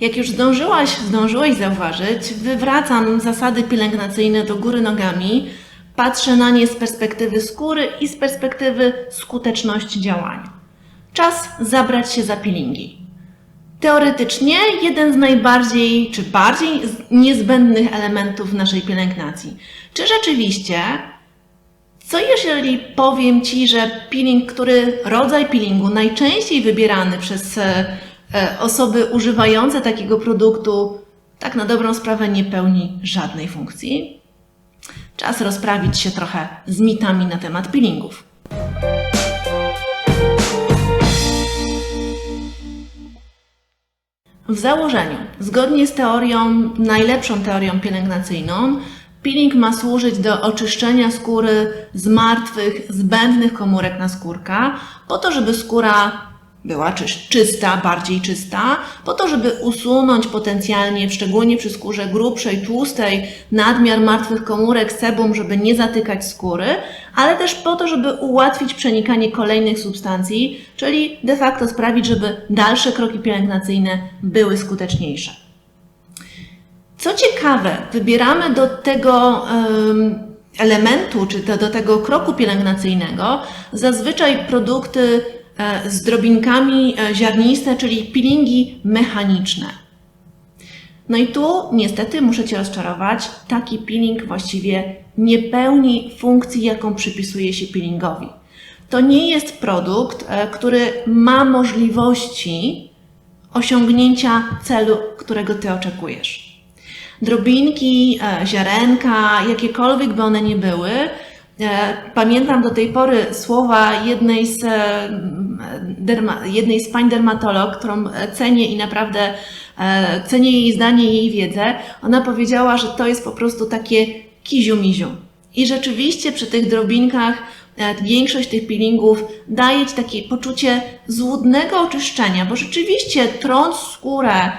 Jak już zdążyłaś, zdążyłeś zauważyć, wywracam zasady pielęgnacyjne do góry nogami, patrzę na nie z perspektywy skóry i z perspektywy skuteczności działania. Czas zabrać się za peelingi. Teoretycznie jeden z najbardziej czy bardziej niezbędnych elementów naszej pielęgnacji. Czy rzeczywiście, co jeżeli powiem Ci, że peeling, który rodzaj peelingu najczęściej wybierany przez e, osoby używające takiego produktu, tak na dobrą sprawę nie pełni żadnej funkcji? Czas rozprawić się trochę z mitami na temat peelingów. W założeniu, zgodnie z teorią, najlepszą teorią pielęgnacyjną, peeling ma służyć do oczyszczenia skóry z martwych, zbędnych komórek naskórka, po to, żeby skóra była czysta, bardziej czysta, po to, żeby usunąć potencjalnie, szczególnie przy skórze grubszej, tłustej, nadmiar martwych komórek sebum, żeby nie zatykać skóry, ale też po to, żeby ułatwić przenikanie kolejnych substancji, czyli de facto sprawić, żeby dalsze kroki pielęgnacyjne były skuteczniejsze. Co ciekawe, wybieramy do tego em, elementu, czy do, tego kroku pielęgnacyjnego zazwyczaj produkty z drobinkami e, ziarniste, czyli peelingi mechaniczne. No i tu niestety muszę Cię rozczarować, taki peeling właściwie nie pełni funkcji, jaką przypisuje się peelingowi. To nie jest produkt, e, który ma możliwości osiągnięcia celu, którego Ty oczekujesz drobinki, e, ziarenka, jakiekolwiek by one nie były. E, Pamiętam do tej pory słowa jednej z, e, derma, jednej z pań dermatolog, którą e, cenię i naprawdę cenię jej zdanie, jej wiedzę. Ona powiedziała, że to jest po prostu takie kiziu-miziu. I rzeczywiście przy tych drobinkach większość tych peelingów daje Ci takie poczucie złudnego oczyszczenia, bo rzeczywiście trąc skórę,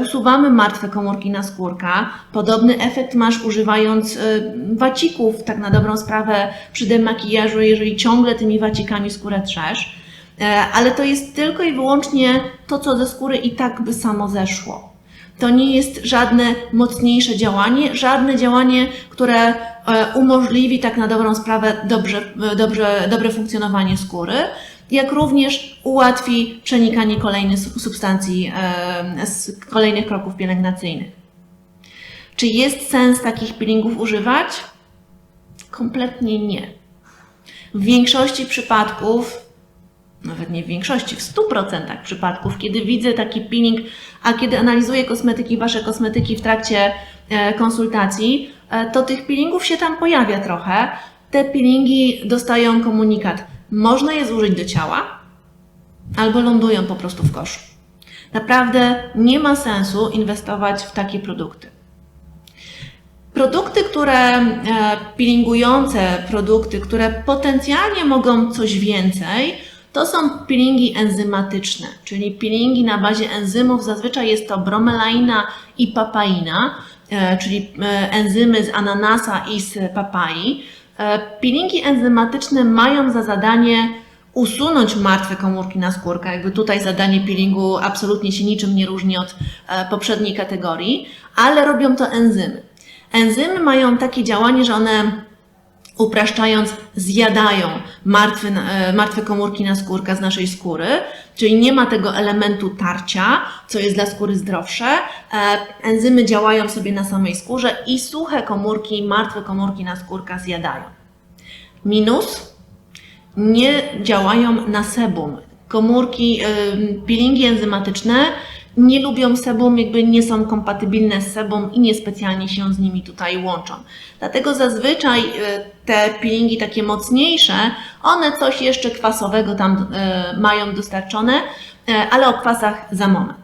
usuwamy martwe komórki naskórka. Podobny efekt masz używając e, wacików, tak na dobrą sprawę przy demakijażu, jeżeli ciągle tymi wacikami skórę trzesz. E, Ale to jest tylko i wyłącznie to, co ze skóry i tak by samo zeszło. To nie jest żadne mocniejsze działanie, żadne działanie, które e, umożliwi tak na dobrą sprawę dobrze, e, dobrze, dobre funkcjonowanie skóry, jak również ułatwi przenikanie kolejnych sub- substancji e, z kolejnych kroków pielęgnacyjnych. Czy jest sens takich peelingów używać? Kompletnie nie. W większości przypadków nawet nie w większości, w 100% przypadków, kiedy widzę taki peeling, a kiedy analizuję kosmetyki, Wasze kosmetyki w trakcie e, konsultacji, e, to tych peelingów się tam pojawia trochę. Te peelingi dostają komunikat, można je zużyć do ciała, albo lądują po prostu w koszu. Naprawdę nie ma sensu inwestować w takie produkty. Produkty, które e, peelingujące, produkty, które potencjalnie mogą coś więcej, to są peelingi enzymatyczne, czyli peelingi na bazie enzymów. Zazwyczaj jest to bromelaina i papaina, e, czyli e, enzymy z ananasa i z papai. E, Peelingi enzymatyczne mają za zadanie usunąć martwe komórki naskórka. Jakby tutaj zadanie peelingu absolutnie się niczym nie różni od e, poprzedniej kategorii, ale robią to enzymy. Enzymy mają takie działanie, że one upraszczając, zjadają martwe, martwe komórki naskórka z naszej skóry, czyli nie ma tego elementu tarcia, co jest dla skóry zdrowsze. E, Enzymy działają sobie na samej skórze i suche komórki, martwe komórki naskórka zjadają. Minus nie działają na sebum. Komórki, peelingi enzymatyczne nie lubią sebum, jakby nie są kompatybilne z sebum i niespecjalnie się z nimi tutaj łączą. Dlatego zazwyczaj y, te peelingi takie mocniejsze, one coś jeszcze kwasowego tam y, mają dostarczone, y, ale o kwasach za moment.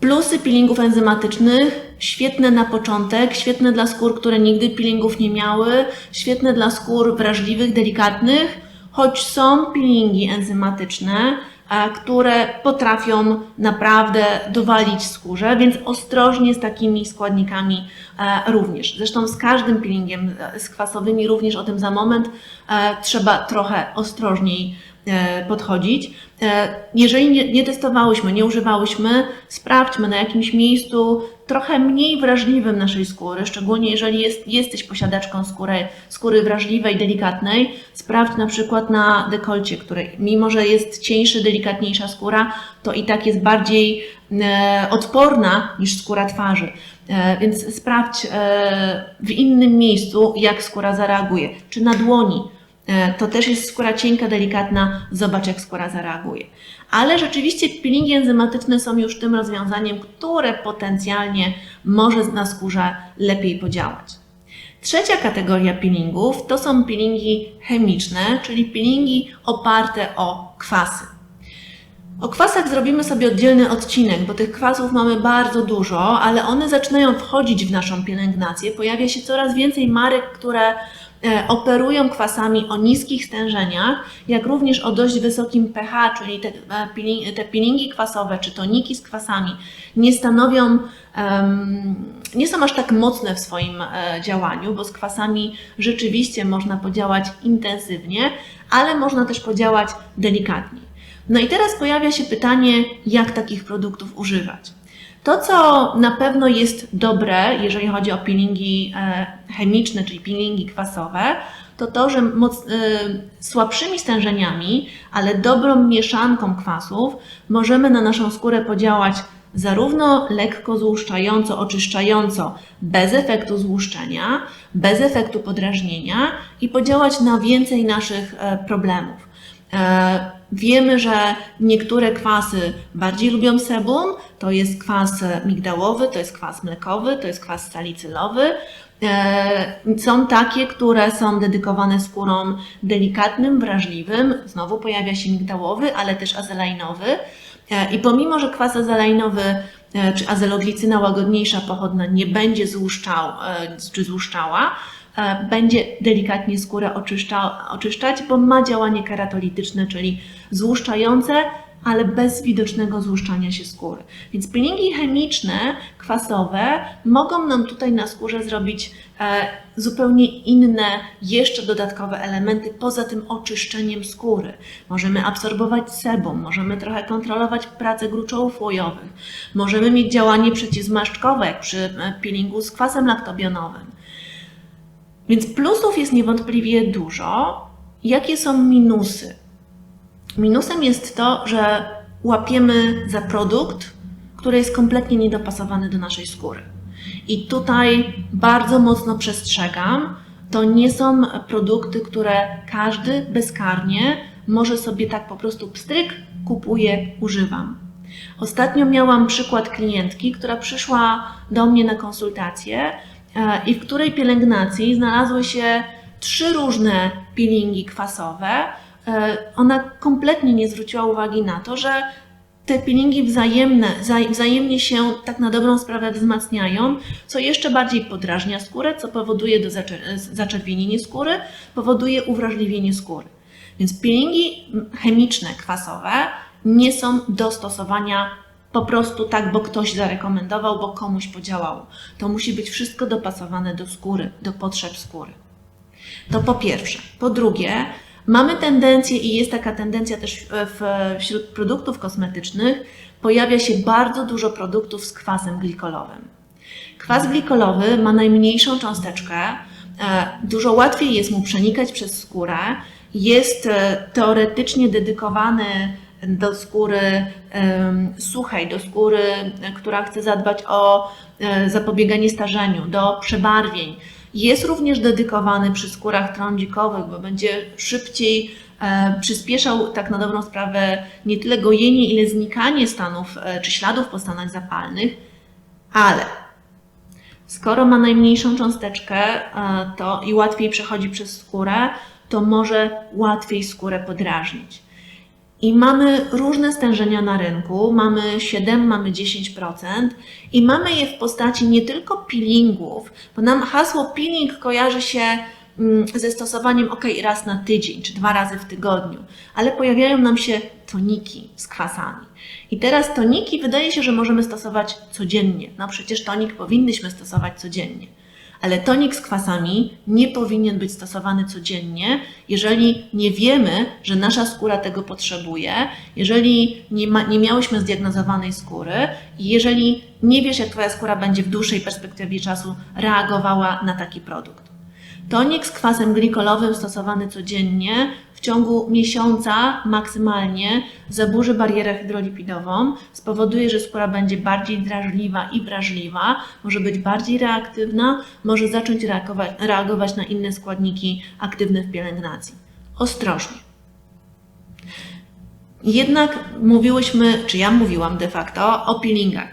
Plusy peelingów enzymatycznych świetne na początek, świetne dla skór, które nigdy peelingów nie miały, świetne dla skór wrażliwych, delikatnych, choć są peelingi enzymatyczne, które potrafią naprawdę dowalić skórze, więc ostrożnie z takimi składnikami e, również. Zresztą z każdym peelingiem, e, z kwasowymi również o tym za moment, e, trzeba trochę ostrożniej podchodzić. E, Jeżeli nie, nie testowałyśmy, nie używałyśmy, sprawdźmy na jakimś miejscu trochę mniej wrażliwym naszej skóry, szczególnie jeżeli jest, jesteś posiadaczką skóry, skóry wrażliwej, delikatnej. Sprawdź na przykład na dekolcie, której mimo, że jest cieńszy, delikatniejsza skóra, to i tak jest bardziej e, odporna niż skóra twarzy. E, Więc sprawdź e, w innym miejscu, jak skóra zareaguje. Czy na dłoni. E, To też jest skóra cienka, delikatna. Zobacz, jak skóra zareaguje. Ale rzeczywiście peelingi enzymatyczne są już tym rozwiązaniem, które potencjalnie może na skórze lepiej podziałać. Trzecia kategoria peelingów to są peelingi chemiczne, czyli peelingi oparte o kwasy. O kwasach zrobimy sobie oddzielny odcinek, bo tych kwasów mamy bardzo dużo, ale one zaczynają wchodzić w naszą pielęgnację. Pojawia się coraz więcej marek, które operują kwasami o niskich stężeniach, jak również o dość wysokim pH, czyli te, e, te peelingi kwasowe czy toniki z kwasami nie stanowią, nie są aż tak mocne w swoim e, działaniu, bo z kwasami rzeczywiście można podziałać intensywnie, ale można też podziałać delikatnie. No i teraz pojawia się pytanie, jak takich produktów używać. To, co na pewno jest dobre, jeżeli chodzi o peelingi e, chemiczne, czyli peelingi kwasowe, to to, że moc, e, słabszymi stężeniami, ale dobrą mieszanką kwasów możemy na naszą skórę podziałać zarówno lekko złuszczająco, oczyszczająco, bez efektu złuszczenia, bez efektu podrażnienia i podziałać na więcej naszych e, problemów. Wiemy, że niektóre kwasy bardziej lubią sebum. To jest kwas migdałowy, to jest kwas mlekowy, to jest kwas salicylowy. E, Są takie, które są dedykowane skórom delikatnym, wrażliwym. Znowu pojawia się migdałowy, ale też azelainowy. E, I pomimo, że kwas azelainowy e, czy azeloglicyna łagodniejsza, pochodna nie będzie złuszczał czy złuszczała, będzie delikatnie skórę oczyszcza, oczyszczać, bo ma działanie keratolityczne, czyli złuszczające, ale bez widocznego złuszczania się skóry. Więc peelingi chemiczne, kwasowe mogą nam tutaj na skórze zrobić e, zupełnie inne, jeszcze dodatkowe elementy poza tym oczyszczeniem skóry. Możemy absorbować sebum, możemy trochę kontrolować pracę gruczołów łojowych, możemy mieć działanie przeciwzmarszczkowe, jak przy e, peelingu z kwasem laktobionowym. Więc plusów jest niewątpliwie dużo. Jakie są minusy? Minusem jest to, że łapiemy za produkt, który jest kompletnie niedopasowany do naszej skóry. I tutaj bardzo mocno przestrzegam, to nie są produkty, które każdy bezkarnie może sobie tak po prostu pstryk, kupuję, używam. Ostatnio miałam przykład klientki, która przyszła do mnie na konsultację i w której pielęgnacji znalazły się trzy różne peelingi kwasowe. E, Ona kompletnie nie zwróciła uwagi na to, że te peelingi wzajemne, wzaj- wzajemnie się tak na dobrą sprawę wzmacniają, co jeszcze bardziej podrażnia skórę, co powoduje do zaczer- zaczerwienienie skóry, powoduje uwrażliwienie skóry. Więc peelingi chemiczne, kwasowe nie są do stosowania po prostu tak, bo ktoś zarekomendował, bo komuś podziałało. To musi być wszystko dopasowane do skóry, do potrzeb skóry. To po pierwsze. Po drugie, mamy tendencję i jest taka tendencja też wśród produktów kosmetycznych, pojawia się bardzo dużo produktów z kwasem glikolowym. Kwas glikolowy ma najmniejszą cząsteczkę, e, dużo łatwiej jest mu przenikać przez skórę, jest e, teoretycznie dedykowany do skóry suchej, do skóry, która chce zadbać o e, zapobieganie starzeniu, do przebarwień. Jest również dedykowany przy skórach trądzikowych, bo będzie szybciej e, przyspieszał tak na dobrą sprawę nie tyle gojenie, ile znikanie stanów e, czy śladów po stanach zapalnych, ale skoro ma najmniejszą cząsteczkę to i łatwiej przechodzi przez skórę, to może łatwiej skórę podrażnić. I mamy różne stężenia na rynku, mamy 7, mamy 10% i mamy je w postaci nie tylko peelingów, bo nam hasło peeling kojarzy się mm, ze stosowaniem ok, raz na tydzień czy dwa razy w tygodniu, ale pojawiają nam się toniki z kwasami. I teraz toniki wydaje się, że możemy stosować codziennie. No przecież tonik powinnyśmy stosować codziennie. Ale tonik z kwasami nie powinien być stosowany codziennie, jeżeli nie wiemy, że nasza skóra tego potrzebuje, jeżeli nie, ma, nie miałyśmy zdiagnozowanej skóry i jeżeli nie wiesz, jak Twoja skóra będzie w dłuższej perspektywie czasu reagowała na taki produkt. Tonik z kwasem glikolowym stosowany codziennie w ciągu miesiąca maksymalnie zaburzy barierę hydrolipidową, spowoduje, że skóra będzie bardziej drażliwa i wrażliwa, może być bardziej reaktywna, może zacząć reagować, reagować na inne składniki aktywne w pielęgnacji. Ostrożnie. Jednak mówiłyśmy, czy ja mówiłam de facto o peelingach.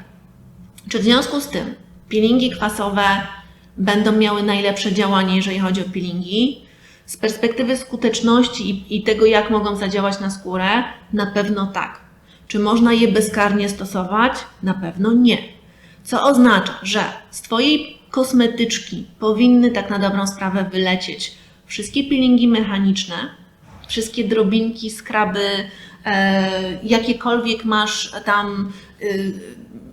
Czy w związku z tym peelingi kwasowe będą miały najlepsze działanie, jeżeli chodzi o peelingi? Z perspektywy skuteczności i, i tego, jak mogą zadziałać na skórę, na pewno tak. Czy można je bezkarnie stosować? Na pewno nie. Co oznacza, że z Twojej kosmetyczki powinny tak na dobrą sprawę wylecieć wszystkie peelingi mechaniczne, wszystkie drobinki, skraby, e, jakiekolwiek masz tam e,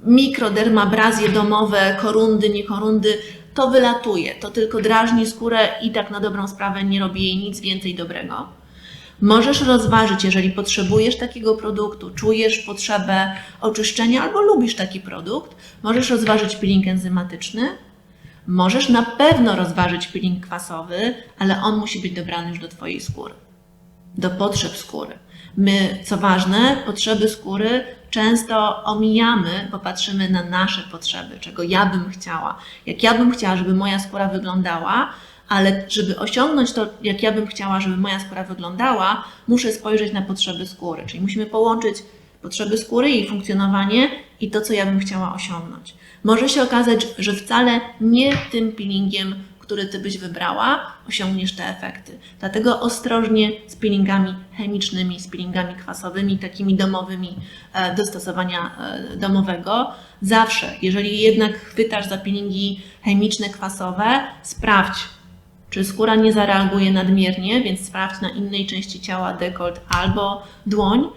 mikrodermabrazje domowe, korundy, nie korundy, to wylatuje. To tylko drażni skórę i tak na dobrą sprawę nie robi jej nic więcej dobrego. Możesz rozważyć, jeżeli potrzebujesz takiego produktu, czujesz potrzebę oczyszczenia albo lubisz taki produkt, możesz rozważyć peeling enzymatyczny, możesz na pewno rozważyć peeling kwasowy, ale on musi być dobrany już do Twojej skóry, do potrzeb skóry. My, co ważne, potrzeby skóry często omijamy, bo patrzymy na nasze potrzeby, czego ja bym chciała. Jak ja bym chciała, żeby moja skóra wyglądała, ale żeby osiągnąć to, jak ja bym chciała, żeby moja skóra wyglądała, muszę spojrzeć na potrzeby skóry. Czyli musimy połączyć potrzeby skóry, jej funkcjonowanie i to, co ja bym chciała osiągnąć. Może się okazać, że wcale nie tym peelingiem, który Ty byś wybrała, osiągniesz te efekty. Dlatego ostrożnie z peelingami chemicznymi, z peelingami kwasowymi, takimi domowymi e, do stosowania e, domowego. Zawsze, jeżeli jednak chwytasz za peelingi chemiczne, kwasowe, sprawdź, czy skóra nie zareaguje nadmiernie, więc sprawdź na innej części ciała dekolt albo dłoń.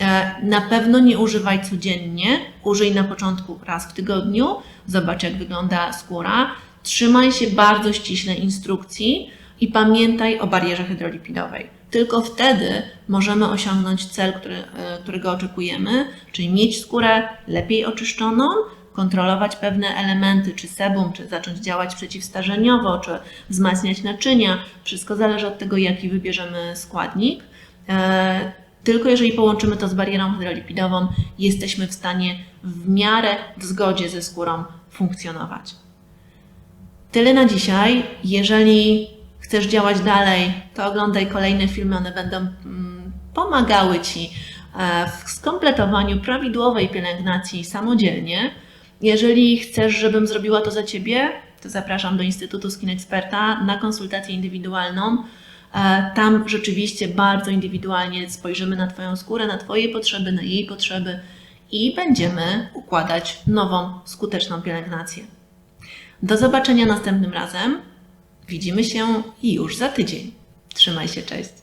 E, Na pewno nie używaj codziennie, użyj na początku raz w tygodniu, zobacz jak wygląda skóra. Trzymaj się bardzo ściśle instrukcji i pamiętaj o barierze hydrolipidowej. Tylko wtedy możemy osiągnąć cel, który, e, którego oczekujemy, czyli mieć skórę lepiej oczyszczoną, kontrolować pewne elementy, czy sebum, czy zacząć działać przeciwstarzeniowo, czy wzmacniać naczynia. Wszystko zależy od tego, jaki wybierzemy składnik. E, Tylko jeżeli połączymy to z barierą hydrolipidową, jesteśmy w stanie w miarę w zgodzie ze skórą funkcjonować. Tyle na dzisiaj. Jeżeli chcesz działać dalej, to oglądaj kolejne filmy, one będą mm, pomagały Ci e, w skompletowaniu prawidłowej pielęgnacji samodzielnie. Jeżeli chcesz, żebym zrobiła to za Ciebie, to zapraszam do Instytutu Skin Experta na konsultację indywidualną. E, Tam rzeczywiście bardzo indywidualnie spojrzymy na Twoją skórę, na Twoje potrzeby, na jej potrzeby i będziemy układać nową, skuteczną pielęgnację. Do zobaczenia następnym razem. Widzimy się już za tydzień. Trzymaj się, cześć.